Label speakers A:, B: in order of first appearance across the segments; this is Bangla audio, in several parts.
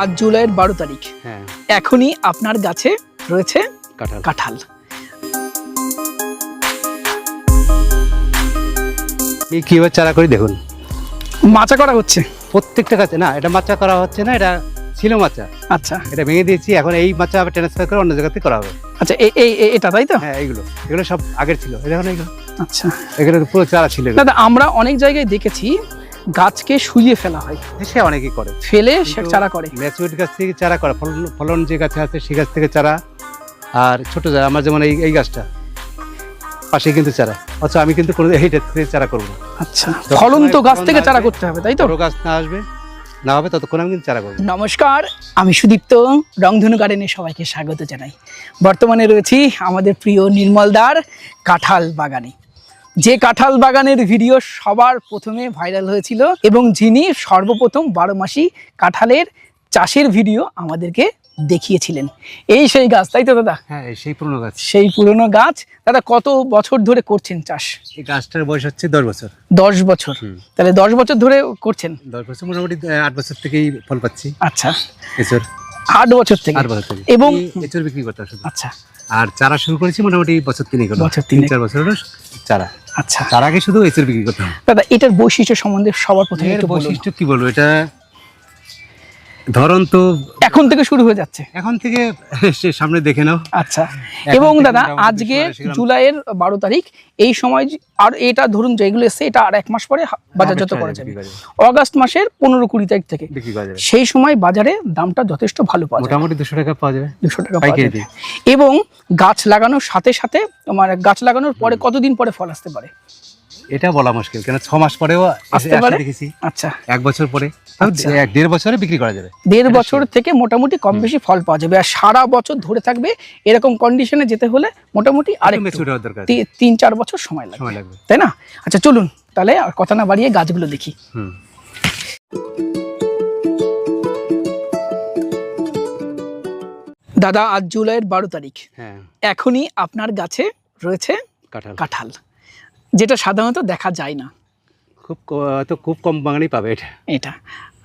A: আজ জুলাইয়ের বারো তারিখ।
B: হ্যাঁ।
A: এখনই আপনার গাছে রয়েছে
B: কাঁঠাল।
A: কাঁঠাল।
B: এই কীভাবে চারা করি দেখুন।
A: মাচা করা হচ্ছে।
B: প্রত্যেকটা গাছে না এটা মাচা করা হচ্ছে না এটা ছিল মাচা।
A: আচ্ছা।
B: এটা ভেঙে দিয়েছি এখন এই মাচা আবার ট্রান্সফার করে অন্য জায়গাতে করা হবে।
A: আচ্ছা এই এই এটা তাই তো?
B: হ্যাঁ এইগুলো। এগুলো সব আগের ছিল। এই দেখুন এগুলো
A: আচ্ছা।
B: এগুলো পুরো চারা ছিল।
A: দাদা আমরা অনেক জায়গায় দেখেছি গাছকে শুইয়ে ফেলা হয়।
B: সে অনেকেই করে।
A: ফেলে সে চারা করে।
B: ম্যাচুরিটি গাছ থেকে চারা করা। ফলন ফলন যে গাছে আছে সে গাছ থেকে চারা। আর ছোট চারা আমার যেমন এই এই গাছটা পাশে কিন্তু চারা। অথচ আমি কিন্তু কোনো এইটা থেকে চারা করব না।
A: আচ্ছা।
B: তো
A: গাছ থেকে চারা করতে হবে তাই তো?
B: বড় গাছ না আসবে না হবে ততক্ষণ আমি কিন্তু চারা করব
A: নমস্কার আমি সুদীপ্ত রংধনু গার্ডেনে সবাইকে স্বাগত জানাই। বর্তমানে রয়েছি আমাদের প্রিয় নির্মলদার কাঁঠাল বাগানে। যে কাঁঠাল বাগানের ভিডিও সবার প্রথমে ভাইরাল হয়েছিল এবং যিনি সর্বপ্রথম বারো মাসি কাঁঠালের চাষের ভিডিও আমাদেরকে দেখিয়েছিলেন। এই সেই গাছ তাই তো দাদা?
B: হ্যাঁ সেই পুরনো গাছ।
A: সেই পুরনো গাছ। দাদা কত বছর ধরে করছেন চাষ?
B: এই গাছটার বয়স হচ্ছে দশ বছর।
A: দশ বছর। তাহলে দশ বছর ধরে করছেন?
B: দশ বছর মোটামুটি আট বছর থেকেই ফল পাচ্ছি।
A: আচ্ছা।
B: এচর
A: আট বছর থেকে।
B: আট বছর থেকে।
A: এবং-
B: এচর বিক্রি করতাম শুধু
A: আচ্ছা।
B: আর চারা শুরু করেছি মোটামুটি বছর তিনেক
A: বছর
B: তিন চার বছর চারা।
A: আচ্ছা।
B: তার আগে শুধু এসের বিক্রি করতাম
A: দাদা এটার বৈশিষ্ট্য সম্বন্ধে সবার প্রথমে
B: এর বৈশিষ্ট্য কি বলব? এটা ধরন তো
A: এখন থেকে শুরু হয়ে যাচ্ছে।
B: এখন থেকে সে সামনে দেখে নাও।
A: আচ্ছা। এবং দাদা আজকে জুলাইয়ের বারো তারিখ এই সময় আর এটা ধরুন যেগুলো এসছে এটা আর এক মাস পরে হা- বাজারজাত করা যাবে অগাস্ট মাসের পনেরো কুড়ি তারিখ থেকে। সেই সময় বাজারে দামটা যথেষ্ট ভালো পাওয়া যায়
B: মোটামুটি দুশো টাকা পাওয়া যাবে।
A: দুশো টাকা পাওয়া
B: পাইকারি
A: যাবে এবং গাছ লাগানোর সাথে সাথে তোমার গাছ লাগানোর পরে কতদিন পরে ফল আসতে পারে?
B: এটা বলা মুশকিল কেন ছ মাস পরেও
A: আসতে পারে?
B: দেখেছি।
A: আচ্ছা।
B: এক বছর পরে।
A: আচ্ছা।
B: এক দেড় বছরে বিক্রি করা যাবে।
A: দেড় বছর থেকে মোটামুটি কম বেশি ফল পাওয়া যাবে। আর সারা বছর ধরে থাকবে এরকম কন্ডিশনে যেতে হলে মোটামুটি
B: হওয়ার
A: তিন চার বছর সময় লাগবে।
B: লাগবে।
A: তাই না? আচ্ছা চলুন। তাহলে আর কথা না বাড়িয়ে গাছগুলো দেখি।
B: হুম।
A: দাদা আজ জুলাইয়ের বারো তারিখ।
B: হ্যাঁ।
A: এখনই আপনার গাছে রয়েছে
B: কাঁঠাল।
A: কাঁঠাল। যেটা সাধারণত দেখা যায় না।
B: খুব হয়তো খুব কম বাঙালি পাবে এটা।
A: এটা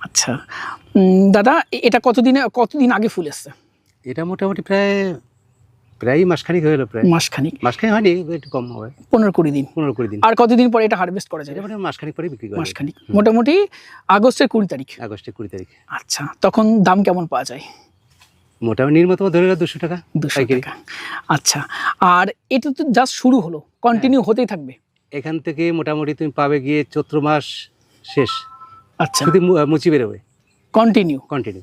A: আচ্ছা। দাদা এটা কতদিনে কতদিন আগে ফুল এসছে?
B: এটা মোটামুটি প্রায় প্রায় মাসখানিক হয়ে গেলো প্রায়।
A: মাসখানিক।
B: মাসখানিক হয়নি একটু কম হবে।
A: পনেরো কুড়ি দিন।
B: পনেরো কুড়ি দিন।
A: আর কতদিন পরে এটা হারভেস্ট করা যাবে?
B: এটা মাসখানিক পরে বিক্রি করা
A: মাসখানিক। মোটামুটি আগস্টের কুড়ি তারিখ।
B: আগস্টের কুড়ি তারিখ।
A: আচ্ছা তখন দাম কেমন পাওয়া যায়?
B: মোটামুটি নির্মত ধরে গেলো দুশো টাকা
A: দুশো। টাকা। আচ্ছা আর এটা তো জাস্ট শুরু হলো কন্টিনিউ হতেই থাকবে।
B: এখান থেকে মোটামুটি তুমি পাবে গিয়ে চৈত্র মাস শেষ।
A: আচ্ছা।
B: মু- মুচি বেরোবে।
A: কন্টিনিউ
B: কন্টিনিউ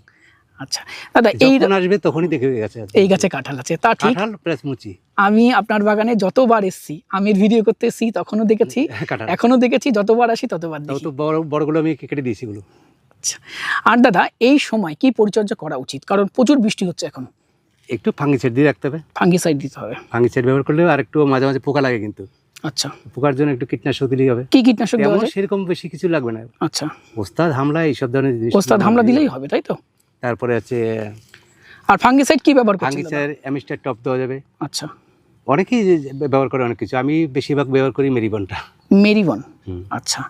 A: আচ্ছা। দাদা এই
B: আসবে তখনই দেখে গেছে
A: এই গাছে কাঁঠাল আছে। তা ঠিক
B: কাঁঠাল প্লাস মুচি।
A: আমি আপনার বাগানে যতবার এসেছি আমের ভিডিও করতে এসেছি তখনও দেখেছি। এখনও দেখেছি যতবার আসি ততবার দেখি।
B: বড় বড়গুলো আমি কেটে দিয়েছি এগুলো।
A: আচ্ছা। আর দাদা এই সময় কি পরিচর্যা করা উচিত? কারণ প্রচুর বৃষ্টি হচ্ছে এখন।
B: একটু ফাঙ্গিসাইড দিয়ে রাখতে হবে।
A: ফাঙ্গিসাইড দিতে হবে।
B: ফাঙ্গিসাইড ব্যবহার করলে আর একটু মাঝে মাঝে পোকা লাগে কিন্তু।
A: আচ্ছা।
B: পোকার জন্য একটু কীটনাশক দিলেই হবে।
A: কি কীটনাশক দেওয়া যায়?
B: সেরকম বেশি কিছু লাগবে না।
A: আচ্ছা।
B: ওস্তাদ হামলা এইসব ধরনের জিনিস
A: ওস্তাদ হামলা দিলেই হবে তাই তো?
B: তারপরে আছে
A: আর ফাঙ্গিসাইড কি ব্যবহার করছেন
B: ফাঙ্গিসাইড অ্যামিস্টার টপ দেওয়া যাবে।
A: আচ্ছা।
B: অনেকেই ব্যবহার করে অনেক কিছু। আমি বেশিরভাগ ব্যবহার করি মেরিবনটা
A: মেরিবন। আচ্ছা।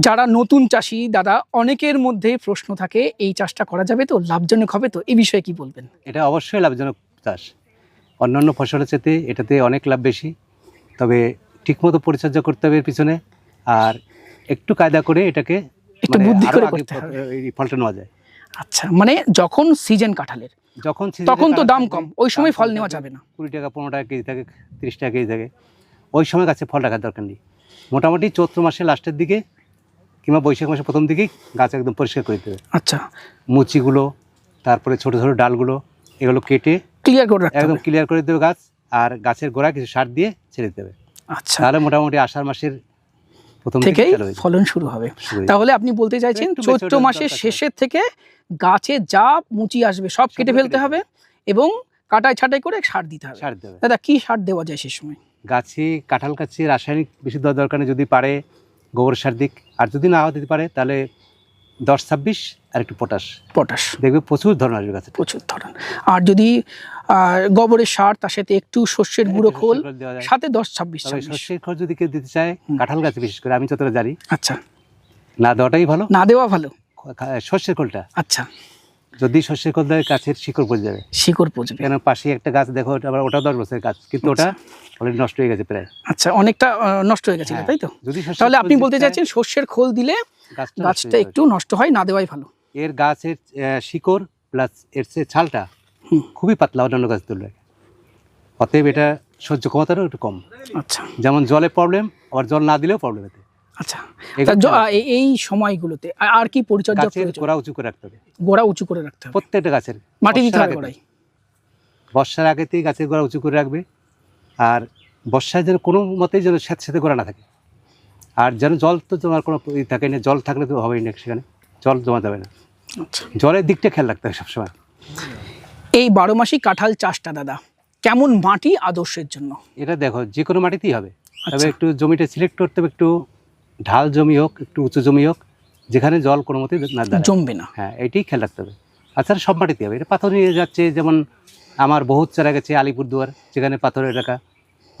A: যারা নতুন চাষি দাদা অনেকের মধ্যে প্রশ্ন থাকে এই চাষটা করা যাবে তো? লাভজনক হবে তো? এই বিষয়ে কি বলবেন?
B: এটা অবশ্যই লাভজনক চাষ। অন্যান্য ফসলের চেতে এটাতে অনেক লাভ বেশি। তবে ঠিকমতো পরিচর্যা করতে হবে এর পিছনে। আর একটু কায়দা করে এটাকে
A: একটু
B: মানে
A: বুদ্ধি করে করতে হবে।
B: ফলটা নেওয়া যায়।
A: আচ্ছা মানে যখন সিজন কাঁঠালের
B: যখন
A: তখন তো দাম কম ওই সময় ফল নেওয়া যাবে না।
B: কুড়ি টাকা পনেরো টাকা কেজি থাকে তিরিশ টাকা কেজি থাকে ওই সময় গাছে ফল রাখার দরকার নেই। মোটামুটি চৈত্র মাসের লাস্টের দিকে কিংবা বৈশাখ মাসের প্রথম দিকেই গাছ একদম পরিষ্কার করে দিতে হবে।
A: আচ্ছা।
B: মুচিগুলো তারপরে ছোট ছোট ডালগুলো এগুলো কেটে
A: ক্লিয়ার করে
B: একদম ক্লিয়ার করে দেবে গাছ। আর গাছের গোড়া কিছু সার দিয়ে ছেড়ে দিতে হবে।
A: আচ্ছা।
B: তাহলে মোটামুটি আষাঢ় মাসের প্রথম থেকে
A: থেকেই। ফলন শুরু হবে। তাহলে আপনি বলতে চাইছেন চৈত্র মাসের শেষের থেকে গাছে যা মুচি আসবে সব কেটে ফেলতে হবে এবং কাটাই ছাটাই করে সার দিতে হবে।
B: সার দিতে হবে
A: দাদা কি সার দেওয়া যায় সে সময়?
B: গাছে কাঁঠাল গাছে রাসায়নিক বেশি দেওয়ার দরকার নেই যদি পারে গোবর সার দিক। আর যদি নাও দিতে পারে তাহলে দশ ছাব্বিশ আর একটু পটাশ।
A: পটাশ।
B: দেখবে প্রচুর ধরন আসবে গাছে
A: প্রচুর ধরন আর যদি গোবরের সার তার সাথে একটু শস্যের গুঁড়ো খোল। সাথে দশ ছাব্বিশ
B: শস্যের খোল যদি কেউ দিতে চায়। কাঁঠাল গাছে বিশেষ করে আমি যতটা জানি।
A: আচ্ছা।
B: না দেওয়াটাই ভালো।
A: না দেওয়া ভালো।
B: শস্যের সর্ষের খোলটা।
A: আচ্ছা।
B: যদি সর্ষের খোল দেয় গাছের শিকড় পড়ে যাবে।
A: শিকড় পচবে।
B: কেন পাশে একটা গাছ দেখো ওটা আবার ওটা দশ বছরের গাছ কিন্তু ওটা অলরেডি নষ্ট হয়ে গেছে প্রায়।
A: আচ্ছা অনেকটা নষ্ট হয়ে গেছে
B: হ্যাঁ।
A: তাই তো?
B: যদি
A: তাহলে আপনি বলতে চাইছেন সর্ষের খোল দিলে
B: গাছটা।
A: একটু নষ্ট হয় না দেওয়াই ভালো।
B: এর গাছের শিকড় প্লাস এর যে ছালটা খুবই পাতলা অন্যান্য গাছ তুলনায়। অতএব এটা সহ্য ক্ষমতাটাও একটু কম।
A: আচ্ছা।
B: যেমন জলে প্রবলেম আবার জল না দিলেও প্রবলেম এতে।
A: আচ্ছা। এই- সময়গুলোতে আর কি পরিচর্যা
B: গোড়া উঁচু করে রাখতে হবে।
A: গোড়া উঁচু করে রাখতে হবে।
B: প্রত্যেকটা গাছের
A: মাটি দিতে
B: বর্ষার
A: হবে
B: আগেতেই।
A: গোড়ায়
B: বর্ষার আগেতেই গাছের গোড়া উঁচু করে রাখবে। আর বর্ষায় যেন কোনো মতেই যেন স্যাঁত সাথে গোড়া না থাকে। আর যেন জল তো জমার কোনো ই থাকে না জল থাকলে তো হবেই না সেখানে। জল জমা যাবে না।
A: আচ্ছা।
B: জলের দিকটা খেয়াল রাখতে হবে সবসময়।
A: এই বারো মাসি কাঁঠাল চাষটা দাদা কেমন মাটি আদর্শের জন্য?
B: এটা দেখো যে কোনো মাটিতেই হবে। তবে
A: আচ্ছা।
B: একটু জমিটা সিলেক্ট করতে হবে একটু ঢাল জমি হোক একটু উঁচু জমি হোক যেখানে জল কোনো মতে না
A: জমবে না।
B: হ্যাঁ এটাই খেয়াল রাখতে হবে। আচ্ছা সব মাটিতে হবে। এটা পাথর নিয়ে যাচ্ছে যেমন আমার বহুত চারা গেছে আলিপুরদুয়ার যেখানে পাথরের এলাকা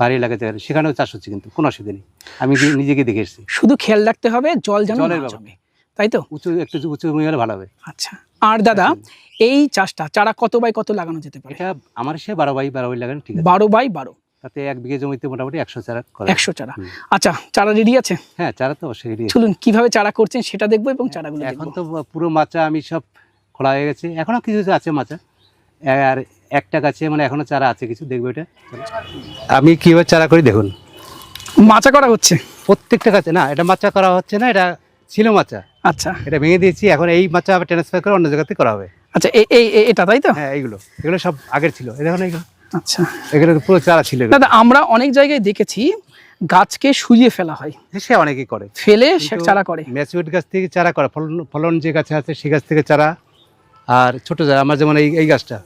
B: পাহাড়ি এলাকা যেখানে সেখানেও চাষ হচ্ছে কিন্তু কোনো অসুবিধা নেই। আমি নিজেকে দেখে এসেছি।
A: শুধু খেয়াল রাখতে হবে জল যেন
B: জলের ব্যাপার।
A: জমে। তাই তো?
B: উঁচু একটু উঁচু জমি হলে ভালো হবে।
A: আচ্ছা। আর দাদা এই চাষটা চারা কত বাই কত লাগানো যেতে পারে?
B: এটা আমার সে বারো বাই বারো বাই লাগানো ঠিক আছে।
A: বারো বাই বারো।
B: তাতে এক বিঘে জমিতে মোটামুটি একশো চারা করা
A: একশো চারা। আচ্ছা চারা রেডি আছে?
B: হ্যাঁ চারা তো অবশ্যই আছে।
A: চলুন কীভাবে চারা করছেন সেটা দেখব এবং চারাগুলো
B: এখন তো পুরো মাচা আমি সব খোলা হয়ে গেছে। এখনও কিছু কিছু আছে মাচা। আর একটা গাছে মানে এখনও চারা আছে কিছু দেখব এটা। আমি কীভাবে চারা করি দেখুন।
A: মাচা করা হচ্ছে?
B: প্রত্যেকটা গাছে না এটা মাচা করা হচ্ছে না এটা ছিল মাচা।
A: আচ্ছা।
B: এটা ভেঙে দিয়েছি এখন এই মাচা আবার ট্রান্সফার করে অন্য জায়গাতে করা হবে।
A: আচ্ছা এই এটা তাই তো?
B: হ্যাঁ এইগুলো। এগুলো সব আগের ছিল। এই দেখুন এইগুলো।
A: আচ্ছা।
B: এগুলো পুরো চারা ছিল
A: দাদা আমরা অনেক জায়গায় দেখেছি গাছকে শুইয়ে ফেলা হয়।
B: সে অনেকেই করে।
A: ফেলে সে চারা করে।
B: ম্যাচুরিট গাছ থেকে চারা করা ফলন ফলন যে গাছে আছে সে গাছ থেকে চারা আর ছোট চারা আমার যেমন এই এই গাছটা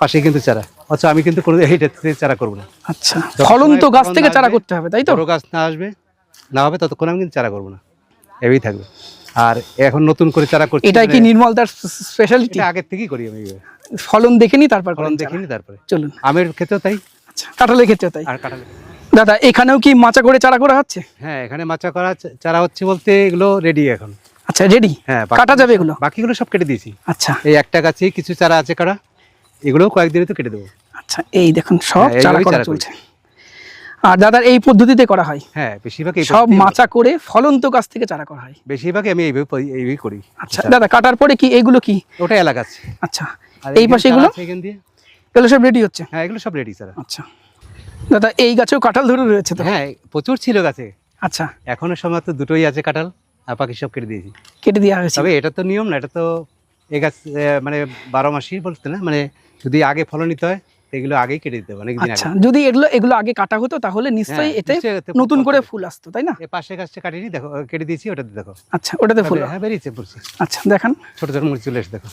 B: পাশে কিন্তু চারা। অথচ আমি কিন্তু কোনো এইটা থেকে চারা করব না।
A: আচ্ছা। ফলন
B: তো
A: গাছ থেকে চারা করতে হবে তাই তো?
B: বড় গাছ না আসবে না হবে ততক্ষণ আমি কিন্তু চারা করব না। এভাবেই থাকবে। আর এখন নতুন করে চারা করছি
A: এটাই কি
B: মানে
A: নির্মলদার স্পেশালিটি?
B: এটা আগের থেকেই করি আমি।
A: ফলন দেখেনি তারপর
B: ফলন। দেখিনি তারপরে।
A: চলুন।
B: আমের ক্ষেত্রেও তাই?
A: আচ্ছা কাঁঠালের ক্ষেত্রে তাই।
B: আর কাঁঠাল
A: দাদা এখানেও কি মাচা করে চারা করা হচ্ছে?
B: হ্যাঁ এখানে মাচা করা চারা হচ্ছে বলতে এগুলো রেডি এখন।
A: আচ্ছা রেডি
B: হ্যাঁ
A: কাটা যাবে এগুলো?
B: বাকিগুলো সব কেটে দিয়েছি।
A: আচ্ছা।
B: এই একটা গাছে কিছু চারা আছে কাটা এগুলোও কয়েকদিনে তো কেটে দেবো।
A: আচ্ছা এই দেখুন সব
B: হ্যাঁ,
A: চারা করা চলছে। আর দাদার এই পদ্ধতিতে করা হয়?
B: হ্যাঁ বেশিরভাগ
A: সব মাচা করে ফলন্ত গাছ থেকে চারা করা হয়।
B: বেশিরভাগই আমি এইভাবে এইভাবেই করি।
A: আচ্ছা দাদা কাটার পরে কি এগুলো কি?
B: ওটা এলাকা আছে।
A: আচ্ছা এই পাশে এগুলো?
B: এখান দিয়ে?
A: এগুলো সব রেডি হচ্ছে?
B: হ্যাঁ এগুলো সব রেডি স্যার
A: আচ্ছা। দাদা এই গাছেও কাঁঠাল ধরে রয়েছে তো?
B: হ্যাঁ প্রচুর ছিল গাছে।
A: আচ্ছা।
B: এখনও সময় তো দুটোই আছে কাঁঠাল আর বাকি সব কেটে দিয়েছি।
A: কেটে দেওয়া হয়েছে।
B: তবে এটা তো নিয়ম না এটা তো এই গাছ মানে বারো মাসই বলতে না মানে যদি আগে ফলন নিতে হয় এগুলো আগেই কেটে দিতে হবে অনেক দিন
A: আচ্ছা যদি এগুলো এগুলো আগে কাটা হতো তাহলে নিশ্চয়ই
B: হ্যাঁ,
A: এতে নতুন করে ফুল আসতো তাই না?
B: এই পাশে গাছটা কাটিনি দেখো কেটে দিয়েছি ওটাতে দেখো।
A: আচ্ছা ওটাতে ফুল।
B: হ্যাঁ বেরিয়েছে পড়ছি।
A: আচ্ছা দেখান।
B: ছোট ছোট মুড়ি চলে এসে দেখো।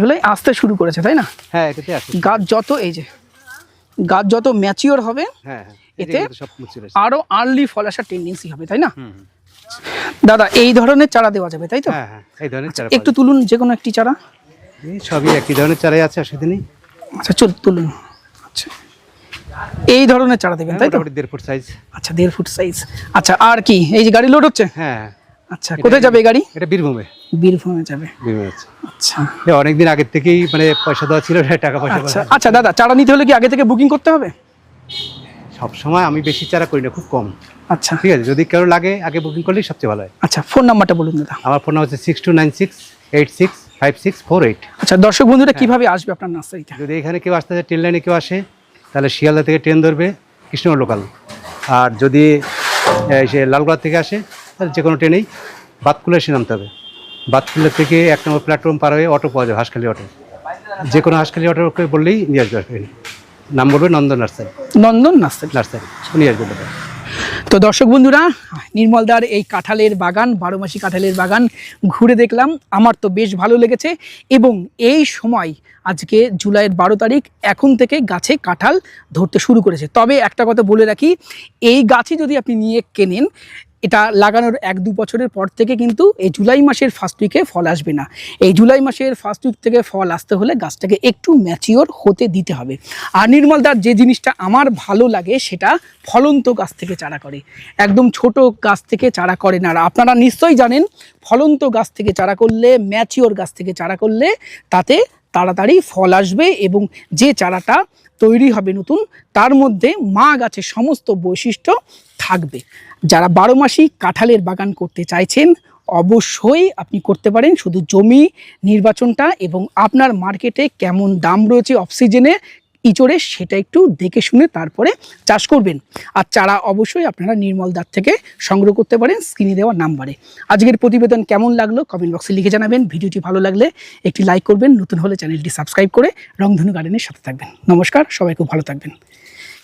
A: এগুলোই আসতে শুরু করেছে তাই না?
B: হ্যাঁ এটাতে আছে
A: গাছ যত এই যে গাছ যত ম্যাচিওর হবে
B: হ্যাঁ হ্যাঁ
A: এতে আরও আর্লি ফল আসার টেন্ডেন্সি হবে তাই না। দাদা এই ধরনের চারা দেওয়া যাবে তাই তো?
B: হ্যাঁ হ্যাঁ এই ধরনের চারা
A: একটু তুলুন যে কোনো একটি চারা।
B: সবই একই ধরনের চারাই আছে অসুবিধা নেই
A: আচ্ছা চল তুলুন। আচ্ছা এই ধরনের চারা দেবেন তাই তো?
B: দেড় ফুট সাইজ
A: আচ্ছা দেড় ফুট সাইজ আচ্ছা আর কি এই যে গাড়ি লোড হচ্ছে?
B: হ্যাঁ হ্যাঁ।
A: আচ্ছা কোথায় যাবে গাড়ি?
B: এটা বীরভূমে।
A: বীরভূমে যাবে। আচ্ছা।
B: অনেকদিন আগের থেকেই মানে পয়সা দেওয়া ছিল টাকা পয়সা
A: আচ্ছা আচ্ছা দাদা চারা নিতে হলে কি আগে থেকে বুকিং করতে হবে?
B: সব সময় আমি বেশি চারা করি না খুব কম।
A: আচ্ছা।
B: ঠিক আছে যদি কেউ লাগে আগে বুকিং করলেই সবচেয়ে ভালো হয়।
A: আচ্ছা ফোন নাম্বারটা বলুন দাদা।
B: আমার ফোন নাম্বার হচ্ছে six two nine six eight six five six four eight
A: আচ্ছা দর্শক বন্ধুরা কীভাবে আসবে আপনার নার্সারিতে?
B: যদি এখানে কেউ আসতে চায় ট্রেন লাইনে কেউ আসে তাহলে শিয়ালদা থেকে ট্রেন ধরবে কৃষ্ণনগর লোকাল আর যদি সে লালগোলা থেকে আসে তাহলে যে কোনো ট্রেনেই বাতকুলে এসে নামতে হবে। বাতকুলা থেকে এক নম্বর প্ল্যাটফর্ম পার হয়ে অটো পাওয়া যাবে হাঁসখালি অটো যে কোনো হাঁসখালি অটোকে বললেই নিয়ে আসবে। নাম বলবে Nandan nursery.
A: Nandan nursery?
B: Nursery নিয়ে আসবে
A: তো দর্শক বন্ধুরা নির্মলদার এই কাঁঠালের বাগান বারো মাসি কাঁঠালের বাগান ঘুরে দেখলাম। আমার তো বেশ ভালো লেগেছে এবং এই সময় আজকে জুলাইয়ের বারো তারিখ এখন থেকে গাছে কাঁঠাল ধরতে শুরু করেছে। তবে একটা কথা বলে রাখি এই গাছই যদি আপনি নিয়ে কেনেন এটা লাগানোর এক দু বছরের পর থেকে কিন্তু এই জুলাই মাসের ফার্স্ট উইকে ফল আসবে না। এই জুলাই মাসের ফার্স্ট উইক থেকে ফল আসতে হলে গাছটাকে একটু ম্যাচিওর হতে দিতে হবে। আর নির্মলদার যে জিনিসটা আমার ভালো লাগে সেটা ফলন্ত গাছ থেকে চারা করে। একদম ছোট গাছ থেকে চারা করে না। আর আপনারা নিশ্চয়ই জানেন, ফলন্ত গাছ থেকে চারা করলে ম্যাচিওর গাছ থেকে চারা করলে তাতে তাড়াতাড়ি ফল আসবে এবং যে চারাটা তৈরি হবে নতুন, তার মধ্যে মা গাছের সমস্ত বৈশিষ্ট্য থাকবে। যারা বারো মাসি কাঁঠালের বাগান করতে চাইছেন, অবশ্যই আপনি করতে পারেন। শুধু জমি নির্বাচনটা এবং আপনার মার্কেটে কেমন দাম রয়েছে অক্সিজেনে ইচড়ে সেটা একটু দেখে শুনে তারপরে চাষ করবেন। আর চারা অবশ্যই আপনারা নির্মল দাঁত থেকে সংগ্রহ করতে পারেন স্ক্রিনে দেওয়া নাম্বারে। আজকের প্রতিবেদন কেমন লাগল কমেন্ট বক্সে লিখে জানাবেন। ভিডিওটি ভালো লাগলে একটি লাইক করবেন। নতুন হলে চ্যানেলটি সাবস্ক্রাইব করে রংধনু গার্ডেনের সাথে থাকবেন। নমস্কার, সবাই খুব ভালো থাকবেন।